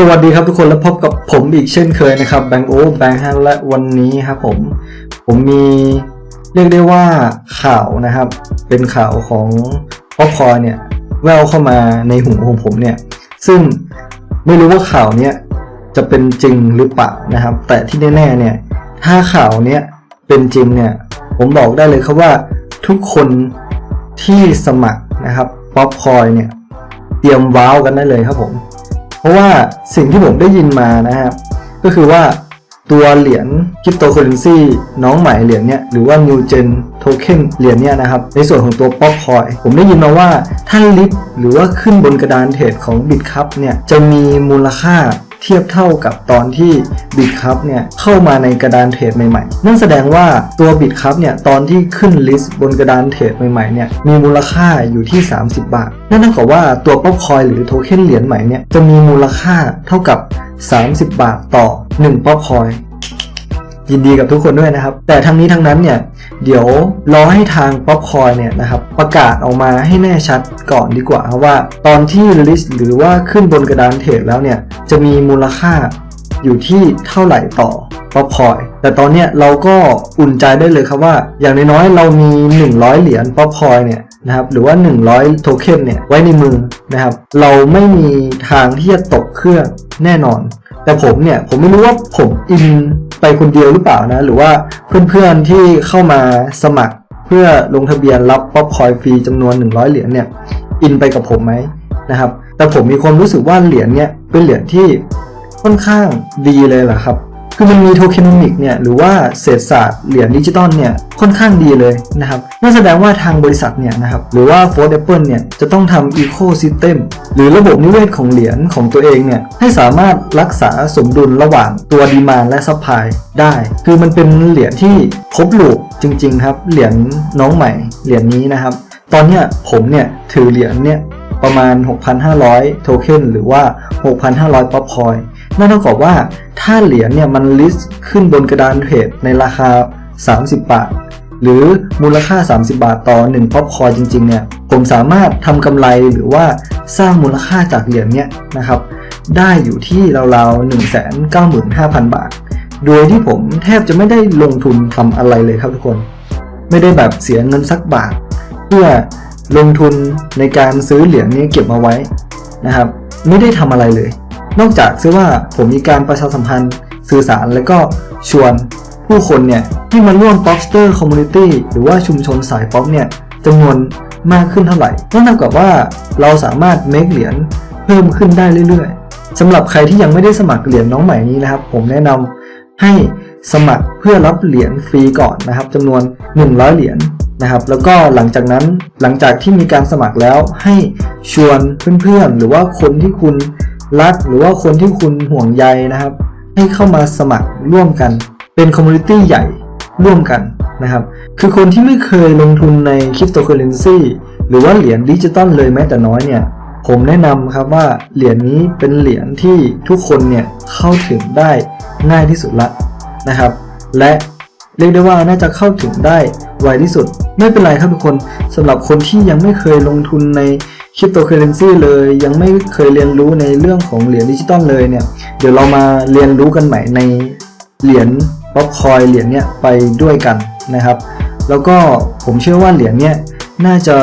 สวัสดีครับทุกคนและพบกับผมอีกเช่นเคยนะครับแบงโอแบงฮันและวันนี้ครับผม ผมมีเรียกได้ว่าข่าวนะครับ เป็นข่าวของป๊อปคอร์นเนี่ย แววเข้ามาในหูของผมเนี่ย ซึ่งไม่รู้ว่าข่าวเนี้ยจะเป็นจริงหรือเปล่านะครับ แต่ที่แน่ๆเนี่ย ถ้าข่าวเนี้ยเป็นจริงเนี่ย ผมบอกได้เลยครับว่าทุกคนที่สมัครนะครับป๊อปคอร์นเนี่ย เตรียมว้าวกันได้เลยครับผม ราะว่าสิ่งที่ผมได้ยินมานะครับก็คือว่าตัวเหรียญคริปโตเคอเรนซีน้องใหม่เหรียญเนี่ยหรือว่า New Gen Token เหรียญเนี่ยนะครับ ในส่วนของตัว Pop Coin ผมได้ยินมาว่าถ้าลิฟหรือว่าขึ้นบนกระดานเทรดของ BitCup เนี่ยจะมีมูลค่า เทียบเท่ากับตอนที่บิตครับเนี่ยเข้ามาในกระดานเทรดใหม่ๆ นั่นแสดงว่าตัวบิตครับเนี่ยตอนที่ขึ้นลิสต์บนกระดานเทรดใหม่ๆเนี่ยมีมูลค่าอยู่ที่ 30 บาท นั่นเท่ากับว่าตัวป๊อปคอยหรือโทเค็นเหรียญใหม่เนี่ยจะมีมูลค่าเท่ากับ 30 บาทต่อ1ป๊อปคอย ยินดีกับทุกคนด้วยนะครับ แต่ทั้งนี้ทั้งนั้นเนี่ยเดี๋ยวรอให้ทางป๊อปคอยเนี่ยนะครับประกาศออกมาให้แน่ชัดก่อนดีกว่าครับว่า ตอนที่ลิสต์หรือว่าขึ้นบนกระดานเทรดแล้วเนี่ยจะมีมูลค่าอยู่ที่เท่าไหร่ต่อป๊อปคอยแต่ตอนเนี้ยเราก็อุ่นใจได้เลยครับว่า อย่างน้อยๆเรามี 100 เหรียญป๊อปคอยเนี่ยนะครับหรือว่า 100 โทเค็นเนี่ยไว้ในมือนะครับ เราไม่มีทางที่จะตกเครื่องแน่นอน แต่ผมเนี่ย ผมไม่รู้ว่าผมอิน ไปคนเดียวหรือเปล่านะ หรือว่าเพื่อนๆที่เข้ามาสมัคร เพื่อลงทะเบียนรับป๊อปคอยฟรีจำนวน 100 เหรียญเนี่ยอินไปกับผมไหมนะครับ แต่ผมมีความรู้สึกว่าเหรียญเนี่ยเป็นเหรียญที่ค่อนข้างดีเลยแหละครับ คือมันมีโทเคนมิกเนี่ยหรือว่าเศรษฐศาสตร์เหรียญดิจิตอลเนี่ยค่อนข้างดีเลยนะครับนั่นแสดงว่าทางบริษัทเนี่ยนะครับหรือว่า f o r d Apple เนี่ยจะต้องทำ Ecosystem หรือระบบนิเวศของเหรียญของตัวเองเนี่ยให้สามารถรักษาสมดุลระหว่างตัวดีมานและซัพพลายได้ คือมันเป็นเหรียญที่ครบลูกจริงๆครับเหรียญน้องใหม่เหรียญนี้นะครับ ตอนเนี้ยผมเนี่ยถือเหรียญเนี่ยประมาณ 6,500 โทเค็นหรือว่า 6,500 ป๊อปคอย นั่นเท่ากับว่าถ้าเหรียญเนี่ยมันลิสต์ขึ้นบนกระดานเทรดในราคา 30 บาท หรือมูลค่า 30 บาทต่อ1ป๊อปคอยน์จริงๆเนี่ยผมสามารถทำกำไรหรือว่าสร้างมูลค่าจากเหรียญเนี่ยนะครับได้อยู่ที่ราวๆ 195,000 บาท โดยที่ผมแทบจะไม่ได้ลงทุนทำอะไรเลยครับทุกคน ไม่ได้แบบเสียเงินสักบาท เพื่อลงทุนในการซื้อเหรียญนี้เก็บมาไว้นะครับ ไม่ได้ทำอะไรเลย นอกจากซื้อว่าผมมีการประชาสัมพันธ์สื่อสารแล้วก็ชวนผู้คนเนี่ยให้มาร่วม Popster Community หรือว่าชุมชนสายป๊อปเนี่ยจำนวนมากขึ้นเท่าไหร่นั่นเท่ากับว่าเราสามารถ make เหรียญเพิ่มขึ้นได้เรื่อยๆสำหรับใครที่ยังไม่ได้สมัครเหรียญน้องใหม่นี้นะครับ ผมแนะนำให้สมัครเพื่อรับเหรียญฟรีก่อนนะครับจำนวน 100 เหรียญนะครับ แล้วก็หลังจากนั้นหลังจากที่มีการสมัครแล้วให้ชวนเพื่อนๆ หรือว่าคนที่คุณ รักหรือว่าคนที่คุณห่วงใยนะครับ ให้เข้ามาสมัครร่วมกัน เป็นคอมมูนิตี้ใหญ่ร่วมกันนะครับ คือคนที่ไม่เคยลงทุนในคริปโตเคอเรนซีหรือว่าเหรียญดิจิตอลเลยแม้แต่น้อยเนี่ย ผมแนะนำครับว่าเหรียญนี้เป็นเหรียญที่ทุกคนเนี่ยเข้าถึงได้ง่ายที่สุดละนะครับ และเรียกได้ว่าน่าจะเข้าถึงได้ไวที่สุด ไม่เป็นไรครับทุกคนสำหรับคนที่ยังไม่เคยลงทุนใน คริปโตเคอเรนซีเลยยังไม่เคยเรียนรู้ในเรื่องของเหรียญดิจิตอลเลยเนี่ย เดี๋ยวเรามาเรียนรู้กันใหม่ในเหรียญป๊อปคอยเหรียญเนี่ยไปด้วยกันนะครับ แล้วก็ผมเชื่อว่าเหรียญเนี่ยน่าจะ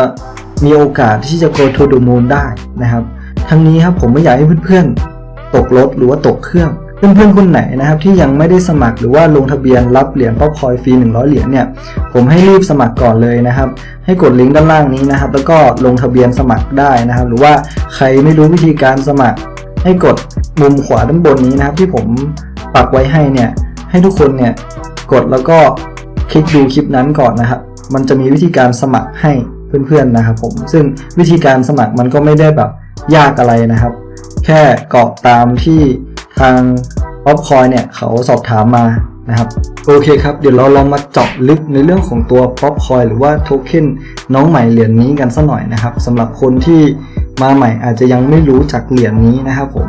มีโอกาสที่จะโกทูดูมูลได้นะครับ ทั้งนี้ครับผมไม่อยากให้เพื่อนๆตกรถหรือว่าตกเครื่อง เพื่อนๆคนไหนนะครับที่ยังไม่ได้สมัครหรือว่าลงทะเบียนรับเหรียญป๊อปคอยฟรี100 เหรียญเนี่ยผมให้รีบสมัครก่อนเลยนะครับ ให้กดลิงก์ด้านล่างนี้นะครับ แล้วก็ลงทะเบียนสมัครได้นะครับ หรือว่าใครไม่รู้วิธีการสมัคร ให้กดมุมขวาด้านบนนี้นะครับ ที่ผมปักไว้ให้เนี่ยให้ทุกคนเนี่ยกดแล้วก็คลิกดูคลิปนั้นก่อนนะครับ มันจะมีวิธีการสมัครให้เพื่อนๆนะครับผมซึ่งวิธีการสมัครมันก็ไม่ได้แบบยากอะไรนะครับ แค่กรอกตามที่ ทางป๊อปคอยเนี่ยเขาสอบถามมานะครับโอเคครับ เดี๋ยวเราลองมาเจาะลึกในเรื่องของตัวป๊อปคอยหรือว่าโทเค็นน้องใหม่เหรียญนี้กันสัหน่อยนะครับสำหรับคนที่มาใหม่อาจจะยังไม่รู้จักเหรียญนี้นะครับผม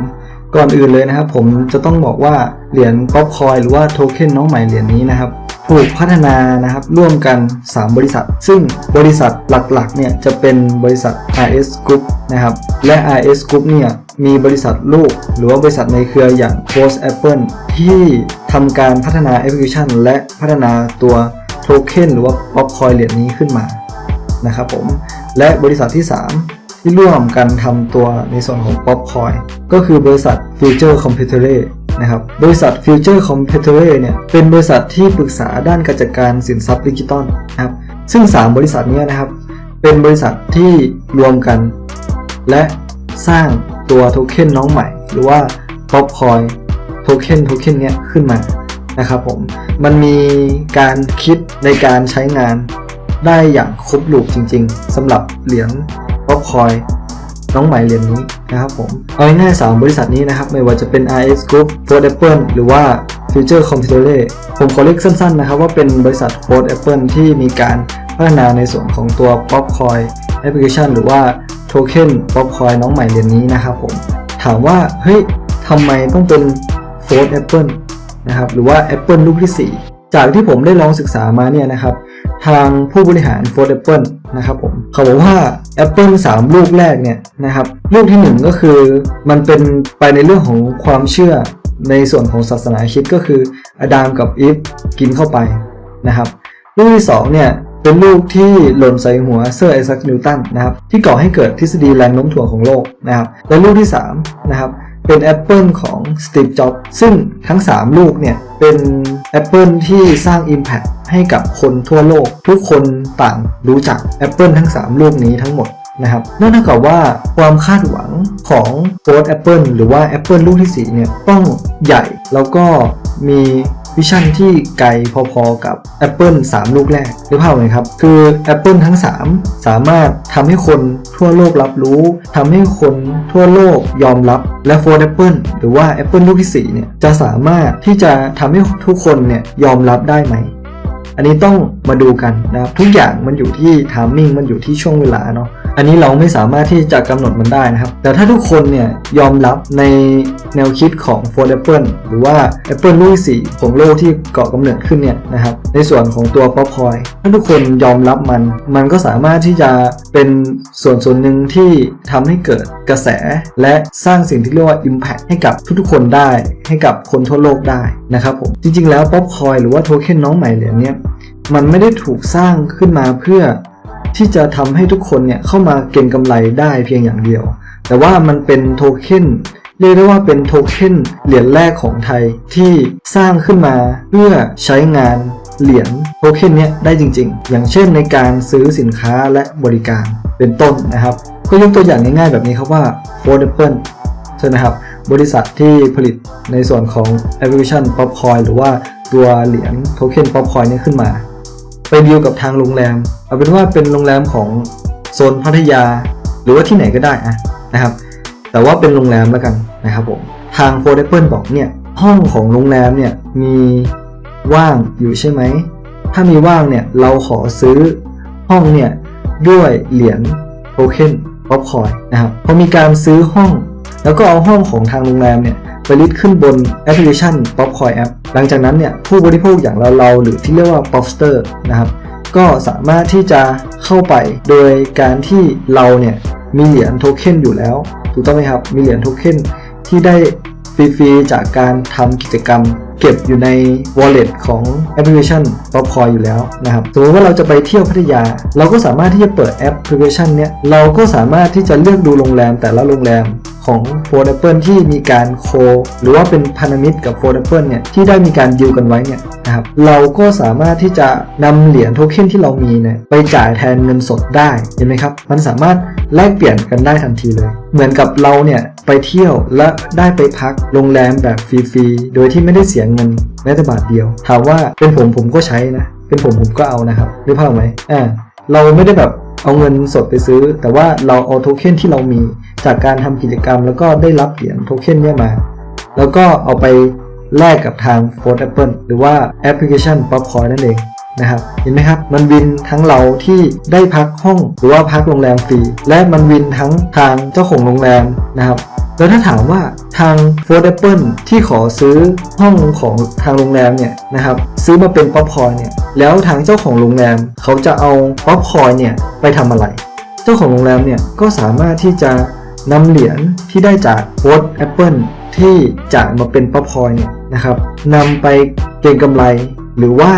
ก่อนอื่นเลยนะครับผมจะต้องบอกว่าเหรียญป๊อปคอยหรือว่าโทเค็นน้องใหม่เหรียญนี้นะครับถูกพัฒนานะครับร่วมกัน 3 บริษัท ซึ่งบริษัทหลักๆเนี่ยจะเป็นบริษัท RS Group นะครับและ RS Group เนี่ย มีบริษัทลูก หรือว่าบริษัทในเครืออย่าง Post Apple ที่ทำการพัฒนาแอปพลิเคชัน และพัฒนาตัวโทเค็นหรือว่า Popcoin เหรียญนี้ขึ้นมานะครับผมและบริษัทที่ 3 ที่ร่วมกันทำตัวในส่วนของ Popcoin ก็คือบริษัท Future Computer นะครับบริษัท Future Computer เนี่ยเป็นบริษัทที่ปรึกษาด้านการจัดการสินทรัพย์ดิจิตอลนะครับซึ่ง 3 บริษัทเนี้นะครับเป็นบริษัทที่รวมกัน และสร้าง ตัวโทเค็นน้องใหม่ หรือว่า Popcoin โทเค็นโทเค็นเนี้ยขึ้นมานะครับผม มันมีการคิดในการใช้งานได้อย่างครบลูปจริง ๆสำหรับเหรียญ Popcoin น้องใหม่เหรียญนี้นะครับผม เอาง่ายๆสามบริษัทนี้นะครับ ไม่ว่าจะเป็น RS Group Ford Apple หรือว่า Future Computer ผมขอเรียกสั้นๆนะครับ ว่าเป็นบริษัท Ford Apple ที่มีการพัฒนาในส่วนของตัว Popcoin Application หรือว่า โทเค็น Popcoin น้องใหม่เหรียญนี้นะครับผมถามว่าเฮ้ยทำไมต้องเป็น Ford Apple นะครับหรือว่า Apple ลูกที่ 4 จากที่ผมได้ลองศึกษามาเนี่ยนะครับทางผู้บริหาร Ford Apple นะครับผมเขาบอกว่า Apple 3 ลูกแรกเนี่ยนะครับลูกที่ 1 ก็คือมันเป็นไปในเรื่องของความเชื่อในส่วนของศาสนาคิดก็คืออดามกับอีฟกินเข้าไปนะครับลูกที่2เนี่ย เป็นลูกที่หล่นใส่หัวเซอร์ไอแซคนิวตันนะครับที่ก่อให้เกิดทฤษฎีแรงโน้มถ่วงของโลกนะครับและลูกที่3นะครับเป็น Apple ของ Steve Jobs ซึ่งทั้ง 3 ลูกเนี่ยเป็น Apple ที่สร้าง Impact ให้กับคนทั่วโลก ทุกคนต่างรู้จัก Apple ทั้ง 3 ลูกนี้ทั้งหมดนะครับนั่นเท่ากับว่าความคาดหวังของโค้ด Apple หรือว่า Apple ลูกที่ 4 เนี่ย ต้องใหญ่แล้วก็มี วิชั่นที่ไกลพอๆกับ Apple 3 ลูกแรกหรือเปล่าไหมครับ คือ Apple ทั้ง 3 สามารถทำให้คนทั่วโลกรับรู้ ทำให้คนทั่วโลกยอมรับ และ For Apple หรือว่า Apple ลูกที่ 4 เนี่ย จะสามารถที่จะทำให้ทุกคนเนี่ยยอมรับได้ไหม อันนี้ต้องมาดูกันนะครับทุกอย่างมันอยู่ที่ทามมิ่งมันอยู่ที่ช่วงเวลาเนาะอันนี้เราไม่สามารถที่จะกำหนดมันได้นะครับ แต่ถ้าทุกคนเนี่ยยอมรับในแนวคิดของโฟล d Apple หรือว่า Apple รุ่นที่4ของโลกที่เกาะกำเนิดขึ้นเนี่ยนะครับ ในส่วนของตัว Popcoin ถ้าทุกคนยอมรับมัน มันก็สามารถที่จะเป็นส่วนส่วนหนึ่งที่ทำให้เกิดกระแส และสร้างสิ่งที่เรียกว่า Impact ให้กับทุกๆคนได้ ให้กับคนทั่วโลกได้นะครับผม จริงๆ แล้ว Popcoin หรือว่าโทเค็นน้องใหม่เหรียญเนี่ยมันไม่ได้ถูกสร้างขึ้นมาเพื่อที่จะทำให้ทุกคนเนี่ยเข้ามาเก็งกำไรได้เพียงอย่างเดียว แต่ว่ามันเป็นโทเค็นเรียกได้ว่าเป็นโทเค็นเหรียญแรกของไทยที่สร้างขึ้นมาเพื่อใช้งาน เหรียญโทเค็นนี้ได้จริง ๆ อย่างเช่นในการซื้อสินค้าและบริการเป็นต้นนะครับ ก็ยกตัวอย่างง่ายๆแบบนี้ครับว่า f o r Apple ใช่ไหมครับ บริษัทที่ผลิตในส่วนของแอปพลิเคชัน Popcoin หรือว่าตัวเหรียญโทเค็น Popcoin นี่ยขึ้นมา ไปดีลกับทางโรงแรม เอาเป็นว่าเป็นโรงแรมของโซนพัทยา หรือว่าที่ไหนก็ได้อะนะครับ แต่ว่าเป็นโรงแรมแล้วกันนะครับผม ทางโฟร์เดเปิลบอกเนี่ย ห้องของโรงแรมเนี่ยมี ว่างอยู่ใช่ไหม ถ้ามีว่างเนี่ยเราขอซื้อห้องเนี่ยด้วยเหรียญโทเค็นป๊อปคอยนะครับ พอมีการซื้อห้อง แล้วก็เอาห้องของทางโรงแรมเนี่ยไปลิสต์ขึ้นบนแอปพลิเคชัน Popcoin App หลังจากนั้นเนี่ยผู้บริโภคอย่างเราเราหรือที่เรียกว่า Popster นะครับก็สามารถที่จะเข้าไปโดยการที่เราเนี่ยมีเหรียญโทเค็นอยู่แล้ว ถูกต้องไหมครับ มีเหรียญโทเค็นที่ได้ฟรีๆจากการทำกิจกรรม เก็บอยู่ใน wallet ของแอปพลิเคชัน Popcoin อยู่แล้วนะครับสมมติว่าเราจะไปเที่ยวพัทยา เราก็สามารถที่จะเปิดแอปพลิเคชันเนี้ยเราก็สามารถที่จะเลือกดูโรงแรมแต่ละโรงแรม ของ f o r d Apple ที่มีการโค หรือว่าเป็นพันธมิตรกับ f o r d Apple เนี่ยที่ได้มีการดีลกันไว้เนี่ยนะครับเราก็สามารถที่จะนำเหรียญโทเค็นที่เรามีเนี่ยไปจ่ายแทนเงินสดได้เห็นไหมครับ มันสามารถแลกเปลี่ยนกันได้ทันทีเลย เหมือนกับเราเนี่ยไปเที่ยวและได้ไปพักโรงแรมแบบฟรีๆโดยที่ไม่ได้เสียเงินแม้แต่บาทเดียว ถามว่าเป็นผมผมก็ใช้นะ เป็นผมผมก็เอานะครับนึกภาพออกไหมอ่าเราไม่ได้แบบเอาเงินสดไปซื้อ แต่ว่าเราเอาโทเค็นที่เรามี จากการทำกิจกรรม แล้วก็ได้รับเหรียญโทเค็นเนี่ยมา แล้วก็เอาไปแลกกับทาง f o r d Apple หรือว่าแอปพลิเคชัน Popcoin นั่นเองนะครับเห็นไหมครับ มันวินทั้งเราที่ได้พักห้องหรือว่าพักโรงแรมฟรี และมันวินทั้งทางเจ้าของโรงแรมนะครับแล้วถ้าถามว่าทาง f o r d Apple ที่ขอซื้อห้องของทางโรงแรมเนี่ยนะครับซื้อมาเป็นป๊อปคอร์นเนี่ยแล้วทางเจ้าของโรงแรมเขาจะเอาป๊อปคอร์นเนี่ยไปทำอะไร เจ้าของโรงแรมเนี่ยก็สามารถที่จะ นำเหรียญที่ได้จากโพสแอปเปิลที่จ่ายมาเป็นป๊อปคอร์เนี่ยนะครับนำไปเก็งกำไร หรือว่า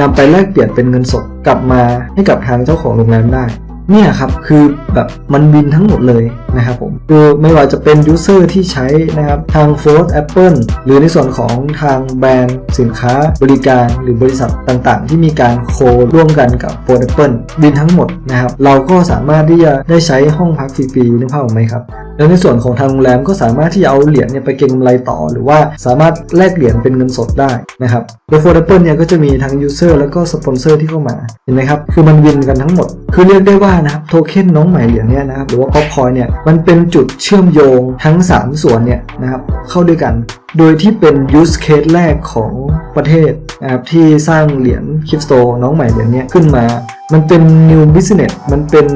นำไปแลกเปลี่ยนเป็นเงินสดกลับมาให้กับทางเจ้าของโรงแรมได้ เนี่ยครับคือแบบมันวินทั้งหมดเลยนะครับผมคือไม่ว่าจะเป็นยูเซอร์ที่ใช้นะครับทาง f o r d Apple หรือในส่วนของทางแบรนด์สินค้าบริการหรือบริษัทต่างๆ ที่มีการโคร่วมกันกับ f o r d Apple วินทั้งหมดนะครับเราก็สามารถที่จะได้ใช้ห้องพักฟรีๆนึกภาพออกไหมครับแล้วในส่วนของทางโรงแรมก็สามารถที่จะเอาเหรียญเนี่ยไปเก็งกำไรต่อ หรือว่าสามารถแลกเหรียญเป็นเงินสดได้นะครับโดย f o r d Apple เนี่ยก็จะมีทั้ง User แล้วก็สปอนเซอร์ที่เข้ามาเห็นไหมครับคือมันวินกันทั้งหมด คือเรียกได้ว่านะครับโทเค็นน้องใหม่เหรียญเนี่ยนะครับหรือว่าป๊อปคอยเนี่ยมันเป็นจุดเชื่อมโยงทั้ง 3 ส่วนเนี่ยนะครับเข้าด้วยกัน โดยที่เป็น use case แรกของประเทศนะครับที่สร้างเหรียญคริปโตน้องใหม่เหรียญเนี้ยขึ้นมา มันเป็น new business มันเป็น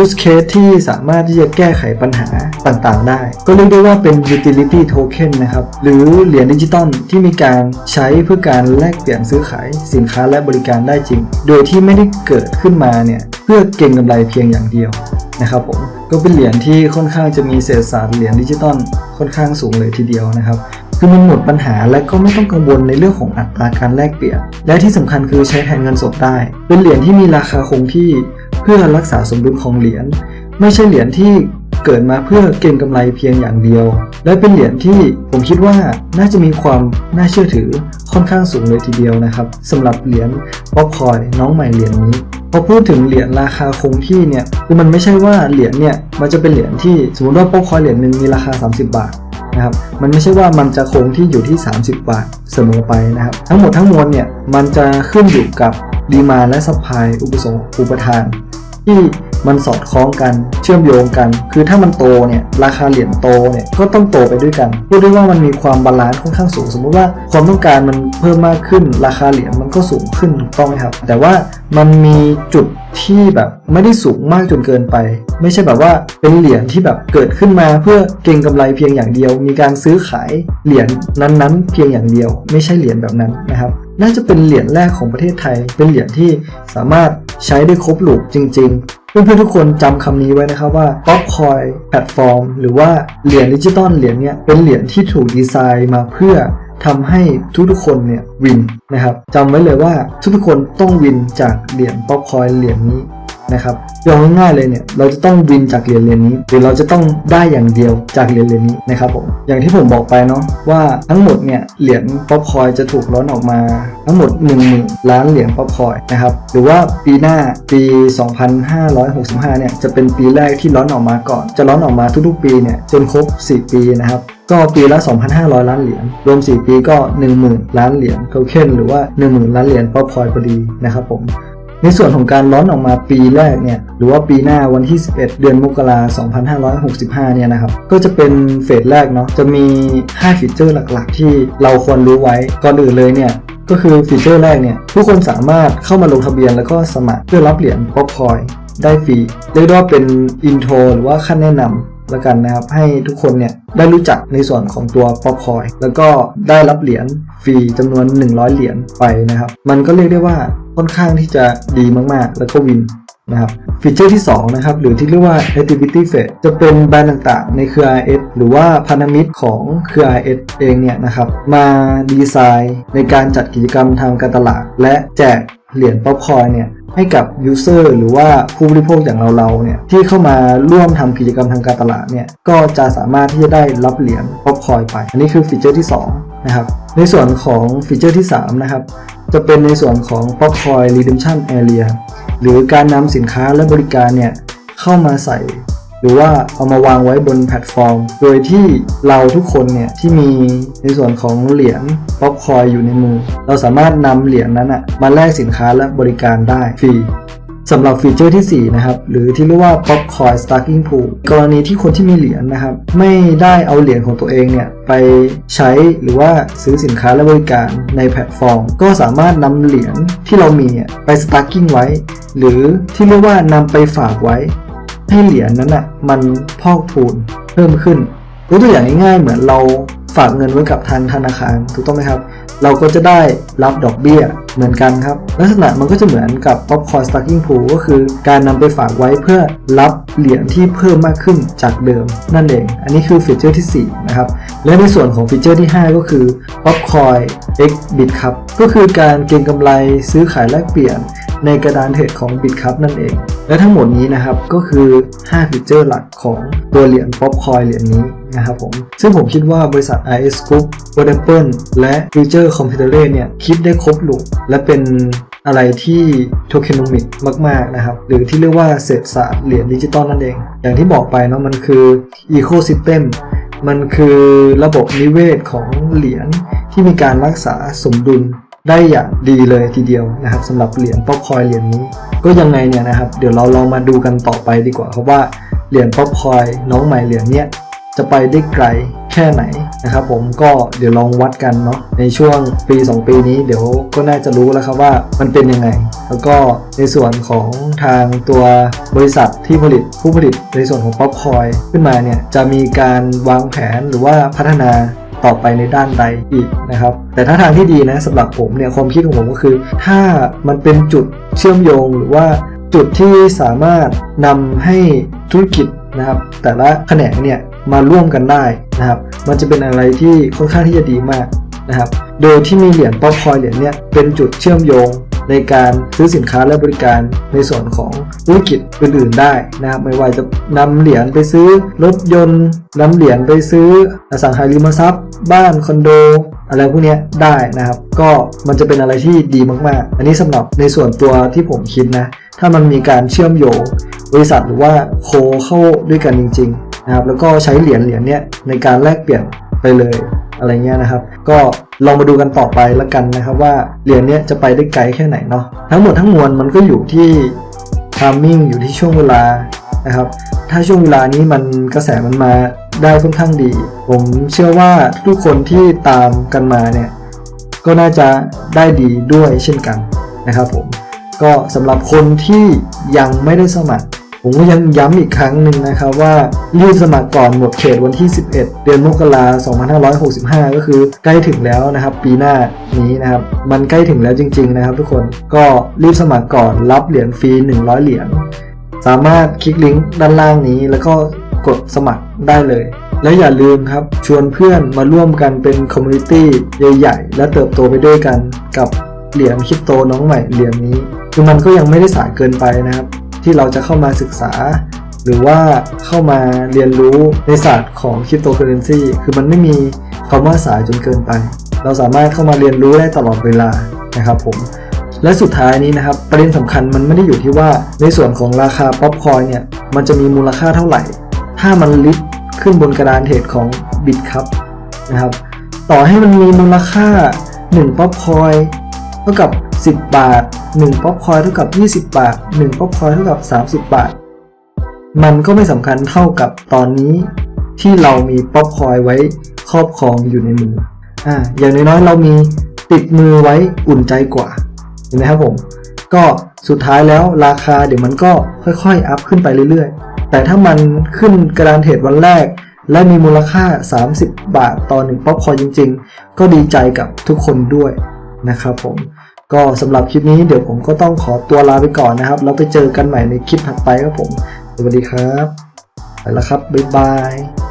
use case ที่สามารถที่จะแก้ไขปัญหาต่างๆ ได้ ก็เรียกได้ว่าเป็น utility token นะครับ หรือเหรียญดิจิตอลที่มีการใช้เพื่อการแลกเปลี่ยนซื้อขายสินค้าและบริการได้จริง โดยที่ไม่ได้เกิดขึ้นมาเนี่ยเพื่อเก็งกำไรเพียงอย่างเดียว นะครับผมก็เป็นเหรียญที่ค่อนข้างจะมีเศษศาสตร์เหรียญดิจิตอลค่อนข้างสูงเลยทีเดียวนะครับคือมันหมดปัญหาและก็ไม่ต้องกังวลในเรื่องของอัตราการแลกเปลี่ยน และที่สำคัญคือใช้แทนเงินสดได้ เป็นเหรียญที่มีราคาคงที่เพื่อรักษาสมดุลของเหรียญไม่ใช่เหรียญที่ เกิดมาเพื่อเก็งกำไรเพียงอย่างเดียว และเป็นเหรียญที่ผมคิดว่าน่าจะมีความน่าเชื่อถือค่อนข้างสูงเลยทีเดียวนะครับสำหรับเหรียญป๊อปคอยน้องใหม่เหรียญนี้พอพูดถึงเหรียญราคาคงที่เนี่ยคือมันไม่ใช่ว่าเหรียญเนี่ยมันจะเป็นเหรียญที่สมมติว่าป๊อปคอยเหรียญหนึ่งมีราคา 30 บาทนะครับมันไม่ใช่ว่ามันจะคงที่อยู่ที่ 30 บาทเสมอไปนะครับ ทั้งหมดทั้งมวลเนี่ยมันจะขึ้นอยู่กับดีมาและสปายอุปสงค์อุปทาน ที่ มันสอดคล้องกันเชื่อมโยงกัน คือถ้ามันโตเนี่ยราคาเหรียญโตเนี่ยก็ต้องโตไปด้วยกันพูดได้ว่ามันมีความบาลานซ์ค่อนข้างสูง สมมุติว่าความต้องการมันเพิ่มมากขึ้น ราคาเหรียญมันก็สูงขึ้นถูกต้องไหมครับ แต่ว่ามันมีจุดที่แบบไม่ได้สูงมากจนเกินไป ไม่ใช่แบบว่าเป็นเหรียญที่แบบเกิดขึ้นมาเพื่อเก็งกำไรเพียงอย่างเดียว มีการซื้อขายเหรียญนั้นๆ เพียงอย่างเดียว ไม่ใช่เหรียญแบบนั้นนะครับน่าจะเป็นเหรียญแรกของประเทศไทย เป็นเหรียญที่สามารถใช้ได้ครบลูกจริง ๆ เพื่อนๆทุกคนจำคำนี้ไว้นะครับว่า Popcoin แพลตฟอร์มหรือว่าเหรียญดิจิตอลเหรียญเนี้ยเป็นเหรียญที่ถูกดีไซน์มาเพื่อทำให้ทุกๆคนเนี่ยวินนะครับจำไว้เลยว่าทุกๆคนต้องวินจากเหรียญ Popcoin เหรียญนี้ นะครับยองง่ายๆเลยเนี่ยเราจะต้องวินจากเหรียญเหรียญนี้ หรือเราจะต้องได้อย่างเดียวจากเหรียญเหรียญนี้นะครับผมอย่างที่ผมบอกไปเนาะว่าทั้งหมดเนี่ยเหรียญป๊อปคอยจะถูกล้อนออกมาทั้งหมด1 0,000ล้านเหรียญป๊อปคอยนะครับหรือว่าปีหน้าปี 2565เนี่ยจะเป็นปีแรกที่ล้อนออกมาก่อน จะล้อนออกมาทุกๆปีเนี่ยจนครบ 4 ปีนะครับก็ปีละ 2,500 ล้านเหรียญ รวม 4 ปีก็ 10,000 ล้านเหรียญโทเค็นหรือว่า 10,000 ล้านเหรียญป๊อปคอยพอดีนะครับผม ในส่วนของการร้อนออกมาปีแรกเนี่ยหรือว่าปีหน้าวันที่ 11 เดือนมกราคม2565 เนี่ยนะครับ ก็จะเป็นเฟสแรกเนาะจะมี 5 ฟีเจอร์หลักๆ ที่เราควรรู้ไว้ก่อนอื่นเลยเนี่ยก็คือฟีเจอร์แรกเนี่ยผู้คนสามารถเข้ามาลงทะเบียนแล้วก็สมัครเพื่อรับเหรียญป๊อปคอยได้ฟรีเรียกได้ว่าเป็นอินโทรหรือว่าขั้นแนะนำ แล้วกันนะครับ ให้ทุกคนเนี่ยได้รู้จักในส่วนของตัวป๊อปคอยแล้วก็ได้รับเหรียญฟรีจำนวน 100 เหรียญไปนะครับ มันก็เรียกได้ว่าค่อนข้างที่จะดีมากๆ แล้วก็วินนะครับฟีเจอร์ที่ 2 นะครับ หรือที่เรียกว่า activity phase จะเป็นแบรนด์ต่างๆ ในเครือ RS หรือว่าพันธมิตรของเครือ RS เองเนี่ยนะครับ มาดีไซน์ในการจัดกิจกรรมทางการตลาด และแจก เหรียญป๊อปคอยเนี่ยให้กับ User หรือว่าผู้บริโภคอย่างเราๆเนี่ยที่เข้ามาร่วมทำกิจกรรมทางการตลาดเนี่ยก็จะสามารถที่จะได้รับเหรียญป๊อปคอยไป อันนี้คือฟีเจอร์ที่2นะครับในส่วนของฟีเจอร์ที่3นะครับจะเป็นในส่วนของ Popcoin Redemption Area หรือการนำสินค้าและบริการเนี่ยเข้ามาใส่ หรือว่าเอามาวางไว้บนแพลตฟอร์ม โดยที่เราทุกคนเนี่ยที่มีในส่วนของเหรียญป๊อปคอยอยู่ในมือ เราสามารถนำเหรียญนั้นอะมาแลกสินค้าและบริการได้ฟรีสำหรับฟีเจอร์ที่ 4 นะครับ หรือที่เรียกว่า Popcoin Stacking Pool กรณีที่คนที่มีเหรียญนะครับ ไม่ได้เอาเหรียญของตัวเองเนี่ย ไปใช้หรือว่าซื้อสินค้าและบริการในแพลตฟอร์ม ก็สามารถนำเหรียญที่เรามีเนี่ยไป stacking ไว้ หรือที่เรียกว่านำไปฝากไว้ ให้เหรียญนั้นอะมันพอกพูนเพิ่มขึ้นยกตัวอย่างง่ายๆ เหมือนเราฝากเงินไว้กับทางธนาคารถูกต้องไหมครับ เราก็จะได้รับดอกเบี้ยเหมือนกันครับ ลักษณะมันก็จะเหมือนกับ popcorn stacking pool ก็คือการนำไปฝากไว้เพื่อรับเหรียญที่เพิ่มมากขึ้นจากเดิม นั่นเอง อันนี้คือฟีเจอร์ที่ 4 นะครับ และในส่วนของฟีเจอร์ที่ 5 ก็คือ popcoin x bit ครับก็คือการเก็งกำไรซื้อขายแลกเปลี่ยนในกระดานเทรดของ Bitcup นั่นเอง และทั้งหมดนี้นะครับก็คือ 5 ฟีเจอร์หลักของตัวเหรียญ Popcoin เหรียญนี้ นะครับผม ซึ่งผมคิดว่าบริษัท IS Group w a t e r p l e และ Future Computer เนี่ย คิดได้ครบลูกและเป็นอะไรที่โทเคโนมิกมาก ๆ นะครับ หรือที่เรียกว่าเศรษฐศาสตร์เหรียญดิจิตอลนั่นเอง อย่างที่บอกไปเนาะมันคือ Ecosystem มันคือระบบนิเวศของเหรียญที่มีการรักษาสมดุลได้อย่างดีเลยทีเดียวนะครับสำหรับเหรียญป๊อปคอยเหรียญนี้ ก็ยังไงเนี่ยนะครับ เดี๋ยวเราลองมาดูกันต่อไปดีกว่าครับว่าเหรียญป๊อปคอยน้องใหม่เหรียญเนี้ย จะไปได้ไกลแค่ไหนนะครับผมก็เดี๋ยวลองวัดกันเนาะในช่วงปี 2 ปีนี้เดี๋ยวก็น่าจะรู้แล้วครับว่ามันเป็นยังไง แล้วก็ในส่วนของทางตัวบริษัทที่ผลิตผู้ผลิตในส่วนของป๊อปคอยขึ้นมาเนี่ยจะมีการวางแผนหรือว่าพัฒนาต่อไปในด้านใดอีกนะครับ แต่ถ้าทางที่ดีนะสำหรับผมเนี่ยความคิดของผมก็คือ ถ้ามันเป็นจุดเชื่อมโยงหรือว่าจุดที่สามารถนำให้ธุรกิจนะครับแต่ละแขนงเนี่ย มาร่วมกันได้นะครับ มันจะเป็นอะไรที่ค่อนข้างที่จะดีมากนะครับ โดยที่มีเหรียญป๊อปคอยเหรียญเนี่ยเป็นจุดเชื่อมโยงในการซื้อสินค้าและบริการในส่วนของธุรกิจอื่นๆได้นะครับไม่ว่าจะนำเหรียญไปซื้อรถยนต์นำเหรียญไปซื้ออสังหาริมทรัพย์ บ้านคอนโด อะไรพวกเนี้ยได้นะครับ ก็มันจะเป็นอะไรที่ดีมากๆ อันนี้สำหรับในส่วนตัวที่ผมคิดนะ ถ้ามันมีการเชื่อมโยงบริษัทหรือว่าโคเข้าด้วยกันจริง ๆ นะครับแล้วก็ใช้เหรียญเหรียญเนี้ยในการแลกเปลี่ยนไปเลยอะไรเงี้ยนะครับ ก็ลองมาดูกันต่อไปละกันนะครับว่าเหรียญเนี้ยจะไปได้ไกลแค่ไหนเนาะทั้งหมดทั้งมวลมันก็อยู่ที่ทามมิ่งอยู่ที่ช่วงเวลานะครับถ้าช่วงเวลานี้มันกระแสมันมาได้ค่อนข้างดี ผมเชื่อว่าทุกคนที่ตามกันมาเนี่ยก็น่าจะได้ดีด้วยเช่นกันนะครับผมก็สำหรับคนที่ยังไม่ได้สมัคร ผมก็ยังย้ำอีกครั้งหนึ่งนะครับว่ารีบสมัครก่อนหมดเขตวันที่ 11 เดือนมกราคม2565 ก็คือใกล้ถึงแล้วนะครับปีหน้านี้นะครับมันใกล้ถึงแล้วจริง ๆ นะครับ ทุกคนก็รีบสมัครก่อนรับเหรียญฟรี 100 เหรียญสามารถคลิกลิงก์ด้านล่างนี้แล้วก็กดสมัครได้เลย และอย่าลืมครับ ชวนเพื่อนมาร่วมกันเป็นคอมมูนิตี้ใหญ่ๆ และเติบโตไปด้วยกันกับเหรียญคริปโตน้องใหม่เหรียญนี้ คือมันก็ยังไม่ได้สายเกินไปนะครับ ที่เราจะเข้ามาศึกษา หรือว่าเข้ามาเรียนรู้ในศาสตร์ของคริปโตเคอเรนซีคือมันไม่มีคำว่าสายจนเกินไป เราสามารถเข้ามาเรียนรู้ได้ตลอดเวลานะครับผมและสุดท้ายนี้นะครับประเด็นสำคัญมันไม่ได้อยู่ที่ว่าในส่วนของราคาป๊อปคอยเนี่ยมันจะมีมูลค่าเท่าไหร่ ถ้ามันลิฟต์ขึ้นบนกระดานเทรดของบิตครับนะครับต่อให้มันมีมูลค่า1ป๊อปคอยเท่ากับ 10 บาท 1 ป๊อปคอยเท่ากับ 20 บาท 1 ป๊อปคอยเท่ากับ 30 บาท มันก็ไม่สำคัญเท่ากับตอนนี้ที่เรามีป๊อปคอยไว้ครอบครองอยู่ในมืออ่าอย่างน้อยๆเรามีติดมือไว้อุ่นใจกว่า เห็นไหมครับผม ก็สุดท้ายแล้วราคาเดี๋ยวมันก็ค่อยๆ อัพขึ้นไปเรื่อยๆ แต่ถ้ามันขึ้นกระดานเทรดวันแรก และมีมูลค่า 30 บาทต่อหนึ่งป๊อปคอยจริงๆ ก็ดีใจกับทุกคนด้วยนะครับผม ก็สำหรับคลิปนี้เดี๋ยวผมก็ต้องขอตัวลาไปก่อนนะครับ แล้วไปเจอกันใหม่ในคลิปถัดไปครับผม สวัสดีครับ ไปแล้วครับ บ๊ายบาย